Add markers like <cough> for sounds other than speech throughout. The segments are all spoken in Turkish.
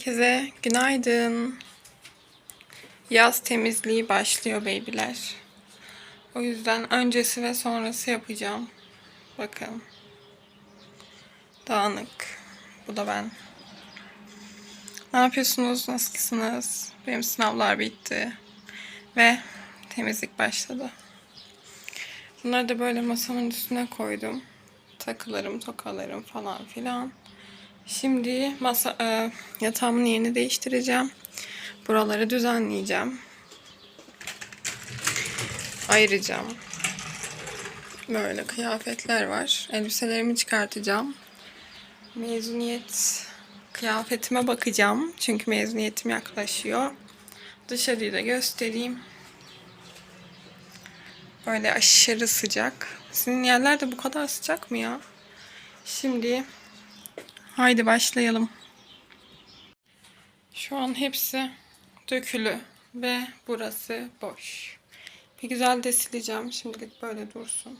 Herkese günaydın. Yaz temizliği başlıyor beybiler. O yüzden öncesi ve sonrası yapacağım. Bakın. Dağınık. Bu da ben. Ne yapıyorsunuz? Nasılsınız? Benim sınavlar bitti. Ve temizlik başladı. Bunları da böyle masamın üstüne koydum. Takılarım, tokalarım falan filan. Şimdi masa e, yatağımın yerini değiştireceğim. Buraları düzenleyeceğim. Ayıracağım. Böyle kıyafetler var. Elbiselerimi çıkartacağım. Mezuniyet kıyafetime bakacağım. Çünkü mezuniyetim yaklaşıyor. Dışarıyı da göstereyim. Böyle aşırı sıcak. Sizin yerlerde bu kadar sıcak mı ya? Şimdi Haydi başlayalım. Şu an hepsi dökülü ve burası boş. Bir güzel de sileceğim. Şimdilik böyle dursun.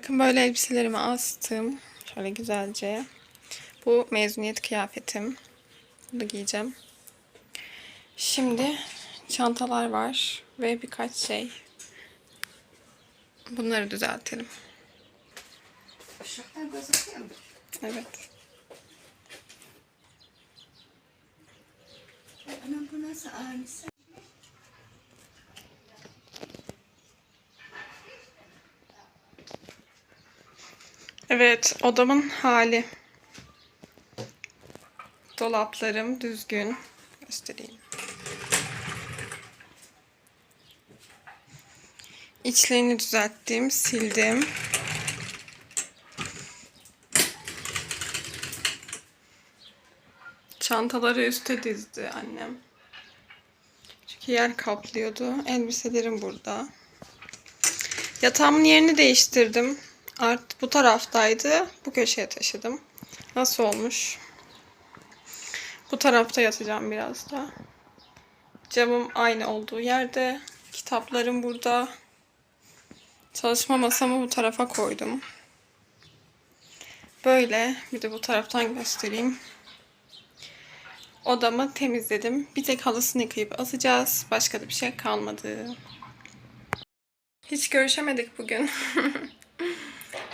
Bakın böyle elbiselerimi astım. Şöyle güzelce. Bu mezuniyet kıyafetim. Bunu giyeceğim. Şimdi çantalar var ve birkaç şey. Bunları düzeltelim. Evet. Anam bu nasıl ağrısı? Evet, odamın hali. Dolaplarım düzgün. Göstereyim. İçlerini düzelttim, sildim. Çantaları üste dizdi annem. Çünkü yer kaplıyordu. Elbiselerim burada. Yatağımın yerini değiştirdim. Art bu taraftaydı. Bu köşeye taşıdım. Nasıl olmuş? Bu tarafta yatacağım biraz da. Camım aynı olduğu yerde. Kitaplarım burada. Çalışma masamı bu tarafa koydum. Böyle. Bir de bu taraftan göstereyim. Odamı temizledim. Bir tek halısını yıkayıp asacağız. Başka da bir şey kalmadı. Hiç görüşemedik bugün. <laughs>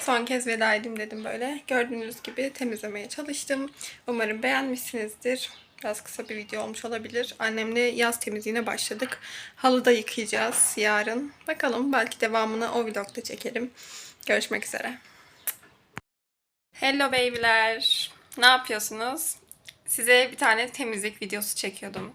Son kez veda edeyim dedim böyle. Gördüğünüz gibi temizlemeye çalıştım. Umarım beğenmişsinizdir. Biraz kısa bir video olmuş olabilir. Annemle yaz temizliğine başladık. Halıda yıkayacağız yarın. Bakalım belki devamını o vlogda çekelim. Görüşmek üzere. Hello babyler. Ne yapıyorsunuz? Size bir tane temizlik videosu çekiyordum.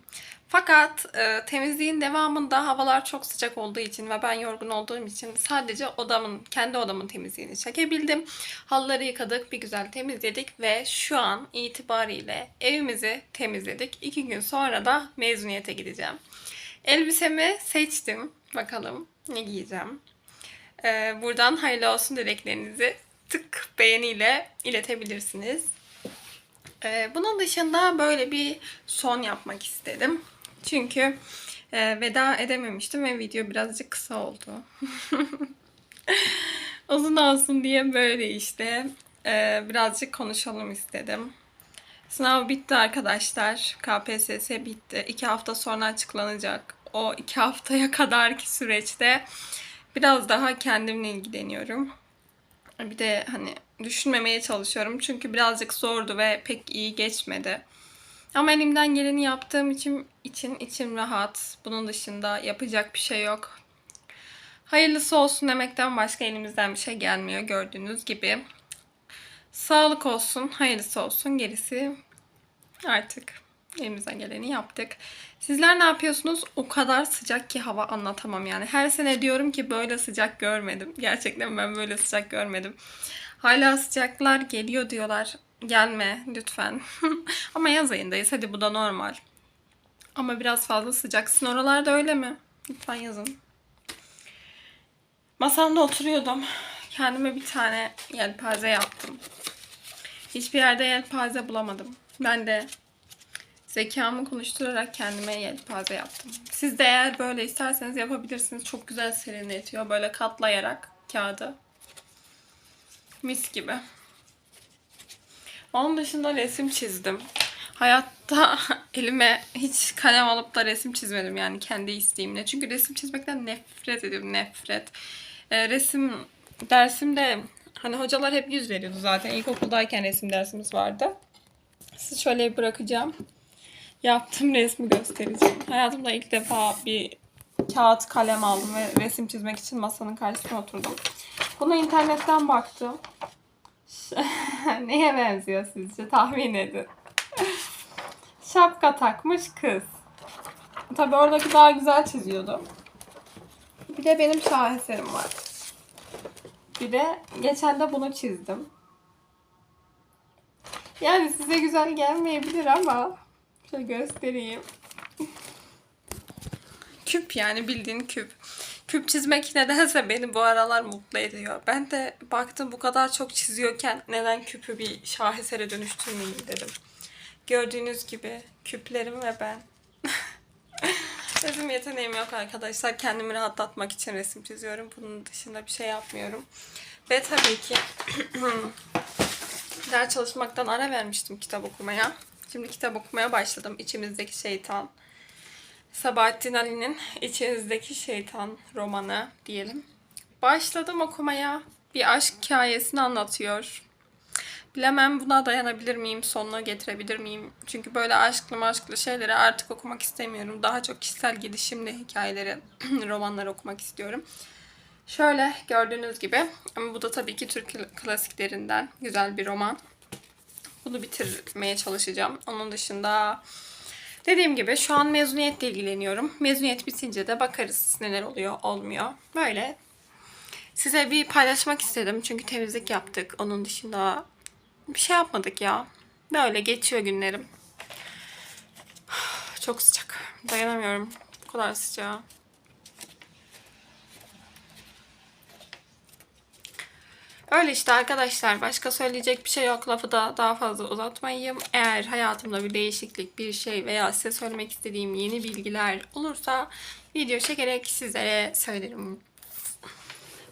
Fakat e, temizliğin devamında havalar çok sıcak olduğu için ve ben yorgun olduğum için sadece odamın, kendi odamın temizliğini çekebildim. Halıları yıkadık, bir güzel temizledik ve şu an itibariyle evimizi temizledik. İki gün sonra da mezuniyete gideceğim. Elbisemi seçtim. Bakalım ne giyeceğim. E, buradan hayırlı olsun dileklerinizi tık beğeniyle iletebilirsiniz. Ee, bunun dışında böyle bir son yapmak istedim. Çünkü e, veda edememiştim ve video birazcık kısa oldu. <laughs> Uzun olsun diye böyle işte e, birazcık konuşalım istedim. Sınav bitti arkadaşlar. KPSS bitti. İki hafta sonra açıklanacak. O iki haftaya kadarki süreçte biraz daha kendimle ilgileniyorum. Bir de hani düşünmemeye çalışıyorum. Çünkü birazcık zordu ve pek iyi geçmedi. Ama elimden geleni yaptığım için, için içim rahat. Bunun dışında yapacak bir şey yok. Hayırlısı olsun demekten başka elimizden bir şey gelmiyor gördüğünüz gibi. Sağlık olsun, hayırlısı olsun. Gerisi artık elimizden geleni yaptık. Sizler ne yapıyorsunuz? O kadar sıcak ki hava anlatamam yani. Her sene diyorum ki böyle sıcak görmedim. Gerçekten ben böyle sıcak görmedim. Hala sıcaklar geliyor diyorlar. Gelme lütfen. <laughs> Ama yaz ayındayız. Hadi bu da normal. Ama biraz fazla sıcak. Sizin oralarda öyle mi? Lütfen yazın. Masamda oturuyordum. Kendime bir tane yelpaze yaptım. Hiçbir yerde yelpaze bulamadım. Ben de zekamı konuşturarak kendime yelpaze yaptım. Siz de eğer böyle isterseniz yapabilirsiniz. Çok güzel serinletiyor. Böyle katlayarak kağıdı. Mis gibi. Onun dışında resim çizdim. Hayatta <laughs> elime hiç kalem alıp da resim çizmedim yani kendi isteğimle. Çünkü resim çizmekten nefret ediyorum, nefret. Ee, resim dersimde hani hocalar hep yüz veriyordu zaten. İlkokuldayken resim dersimiz vardı. Sizi şöyle bırakacağım. Yaptığım resmi göstereceğim. Hayatımda ilk defa bir kağıt kalem aldım ve resim çizmek için masanın karşısına oturdum. Bunu internetten baktım. <laughs> Neye benziyor sizce? Tahmin edin. Şapka takmış kız. Tabii oradaki daha güzel çiziyordu. Bir de benim şaheserim var. Bir de geçen de bunu çizdim. Yani size güzel gelmeyebilir ama şöyle göstereyim. <laughs> Küp yani bildiğin küp. Küp çizmek <laughs> nedense beni bu aralar mutlu ediyor. Ben de baktım bu kadar çok çiziyorken neden küpü bir şahesere dönüştürmeyeyim dedim. Gördüğünüz gibi küplerim ve ben. <laughs> resim yeteneğim yok arkadaşlar. Kendimi rahatlatmak için resim çiziyorum. Bunun dışında bir şey yapmıyorum. Ve tabii ki <clears throat> ders çalışmaktan ara vermiştim kitap okumaya. Şimdi kitap okumaya başladım. İçimizdeki şeytan. Sabahattin Ali'nin İçinizdeki Şeytan romanı diyelim. Başladım okumaya. Bir aşk hikayesini anlatıyor. Bilemem buna dayanabilir miyim, sonuna getirebilir miyim? Çünkü böyle aşklı maşklı şeyleri artık okumak istemiyorum. Daha çok kişisel gelişimli hikayeleri, <clears throat> romanlar okumak istiyorum. Şöyle gördüğünüz gibi ama bu da tabii ki Türk klasiklerinden güzel bir roman. Bu bunu bitirmeye çalışacağım. Onun dışında dediğim gibi şu an mezuniyetle ilgileniyorum. Mezuniyet bitince de bakarız neler oluyor, olmuyor. Böyle size bir paylaşmak istedim. Çünkü temizlik yaptık. Onun dışında bir şey yapmadık ya. Böyle geçiyor günlerim. <sighs> Çok sıcak. Dayanamıyorum. Bu kadar sıcağa. Öyle işte arkadaşlar. Başka söyleyecek bir şey yok. Lafı da daha fazla uzatmayayım. Eğer hayatımda bir değişiklik, bir şey veya size söylemek istediğim yeni bilgiler olursa video çekerek sizlere söylerim.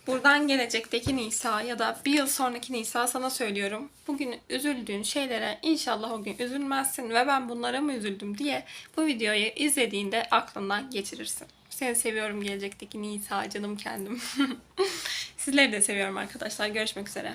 Buradan gelecekteki Nisa ya da bir yıl sonraki Nisa sana söylüyorum. Bugün üzüldüğün şeylere inşallah o gün üzülmezsin ve ben bunlara mı üzüldüm diye bu videoyu izlediğinde aklından geçirirsin. Seni seviyorum gelecekteki Nisa canım kendim. <laughs> Sizleri de seviyorum arkadaşlar. Görüşmek üzere.